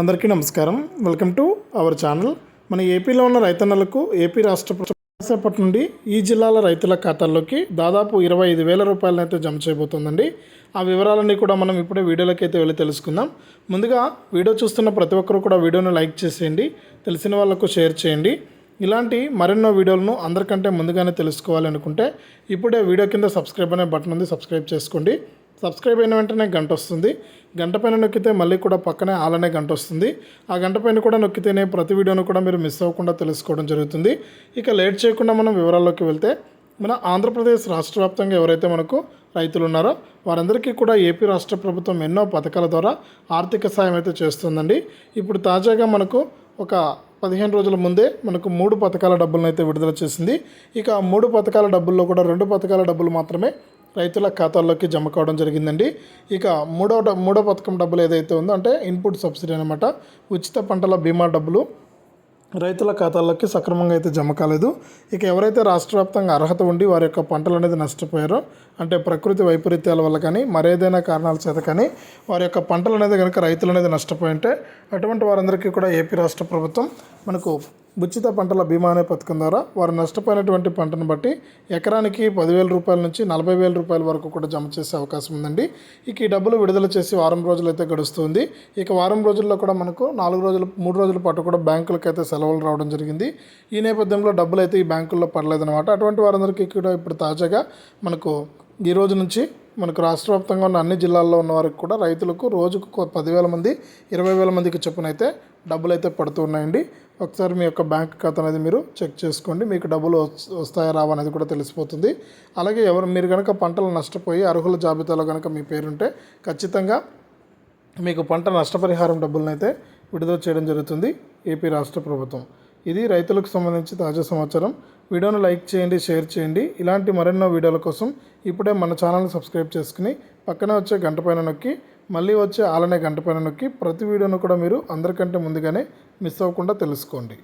అందరికీ నమస్కారం. Welcome to our channel. మన ఏపీలో ఉన్న రైతన్నలకు ఏపీ రాష్ట్ర ప్రభుత్వం నుండి ఈ జిల్లాల రైతుల ఖాతాల్లోకి దాదాపు ఇరవై ఐదు వేల రూపాయలనైతే జమ చేయబోతోందండి. ఆ వివరాలన్నీ కూడా మనం ఇప్పుడే వీడియోలోకి అయితే వెళ్ళి తెలుసుకుందాం. ముందుగా వీడియో చూస్తున్న ప్రతి ఒక్కరు కూడా వీడియోను లైక్ చేసేయండి. తెలిసిన వాళ్ళకు షేర్ చేయండి. ఇలాంటి మరెన్నో వీడియోలను అందరికంటే ముందుగానే తెలుసుకోవాలి అనుకుంటే ఇప్పుడే వీడియో కింద సబ్స్క్రైబ్ అనే బటన్ ఉంది సబ్స్క్రైబ్ చేసుకోండి. సబ్స్క్రైబ్ అయిన వెంటనే గంట వస్తుంది. గంట పైన నొక్కితే మళ్ళీ కూడా పక్కనే ఆలనే గంట వస్తుంది. ఆ గంట పైన కూడా నొక్కితేనే ప్రతి వీడియోను కూడా మీరు మిస్ అవ్వకుండా తెలుసుకోవడం జరుగుతుంది. ఇక లేట్ చేయకుండా మనం వివరాల్లోకి వెళ్తే మన ఆంధ్రప్రదేశ్ రాష్ట్ర వ్యాప్తంగా ఎవరైతే మనకు రైతులు ఉన్నారో వారందరికీ కూడా ఏపీ రాష్ట్ర ప్రభుత్వం ఎన్నో పథకాల ద్వారా ఆర్థిక సాయం అయితే చేస్తుందండి. ఇప్పుడు తాజాగా మనకు ఒక పదిహేను రోజుల ముందే మనకు మూడు పథకాల డబ్బులను అయితే విడుదల చేసింది. ఇక ఆ మూడు పథకాల డబ్బుల్లో కూడా రెండు పథకాల డబ్బులు మాత్రమే రైతుల ఖాతాల్లోకి జమ కావడం జరిగిందండి. ఇక మూడో మూడో పథకం డబ్బులు ఏదైతే ఉందో అంటే ఇన్పుట్ సబ్సిడీ అనమాట ఉచిత పంటల బీమా డబ్బులు రైతుల ఖాతాల్లోకి సక్రమంగా అయితే జమ కాలేదు. ఇక ఎవరైతే రాష్ట్ర వ్యాప్తంగా అర్హత ఉండి వారి యొక్క పంటలు అనేది నష్టపోయారో అంటే ప్రకృతి వైపరీత్యాల వల్ల కానీ మరేదైనా కారణాల చేత కానీ వారి యొక్క పంటలు అనేది కనుక రైతులు అనేది నష్టపోయి ఉంటే అటువంటి వారందరికీ కూడా ఏపీ రాష్ట్ర ప్రభుత్వం మనకు ఉచిత పంటల బీమా అనే పథకం ద్వారా వారు నష్టపోయినటువంటి పంటను బట్టి ఎకరానికి పదివేల రూపాయల నుంచి నలభై వేల రూపాయల వరకు కూడా జమ చేసే అవకాశం ఉందండి. ఇక ఈ డబ్బులు విడుదల చేసి వారం రోజులు అయితే గడుస్తుంది. ఇక వారం రోజుల్లో కూడా మనకు నాలుగు రోజులు మూడు రోజుల పాటు కూడా బ్యాంకులకు అయితే సెలవులు రావడం జరిగింది. ఈ నేపథ్యంలో డబ్బులు అయితే ఈ బ్యాంకుల్లో పడలేదన్నమాట. అటువంటి వారందరికీ కూడా ఇప్పుడు తాజాగా మనకు ఈ రోజు నుంచి మనకు రాష్ట్ర వ్యాప్తంగా ఉన్న అన్ని జిల్లాల్లో ఉన్న వారికి కూడా రైతులకు రోజుకు పదివేల మంది ఇరవై వేల మందికి చొప్పున అయితే డబ్బులు అయితే పడుతూ ఉన్నాయండి. ఒకసారి మీ యొక్క బ్యాంక్ ఖాతా అనేది మీరు చెక్ చేసుకోండి. మీకు డబ్బులు వస్తాయా రావా అనేది కూడా తెలిసిపోతుంది. అలాగే ఎవరు మీరు కనుక పంటలు నష్టపోయి అర్హుల జాబితాలో కనుక మీ పేరుంటే ఖచ్చితంగా మీకు పంట నష్టపరిహారం డబ్బులను అయితే విడుదల చేయడం జరుగుతుంది. ఏపీ రాష్ట్ర ప్రభుత్వం. ఇది రైతులకు సంబంధించి తాజా సమాచారం. వీడియోను లైక్ చేయండి షేర్ చేయండి. ఇలాంటి మరెన్నో వీడియోల కోసం ఇప్పుడే మన ఛానల్ని సబ్స్క్రైబ్ చేసుకుని పక్కనే వచ్చే గంట పైన నొక్కి మళ్ళీ వచ్చే ఆలనే గంట పైన నొక్కి ప్రతి వీడియోను కూడా మీరు అందరికంటే ముందుగానే మిస్ అవ్వకుండా తెలుసుకోండి.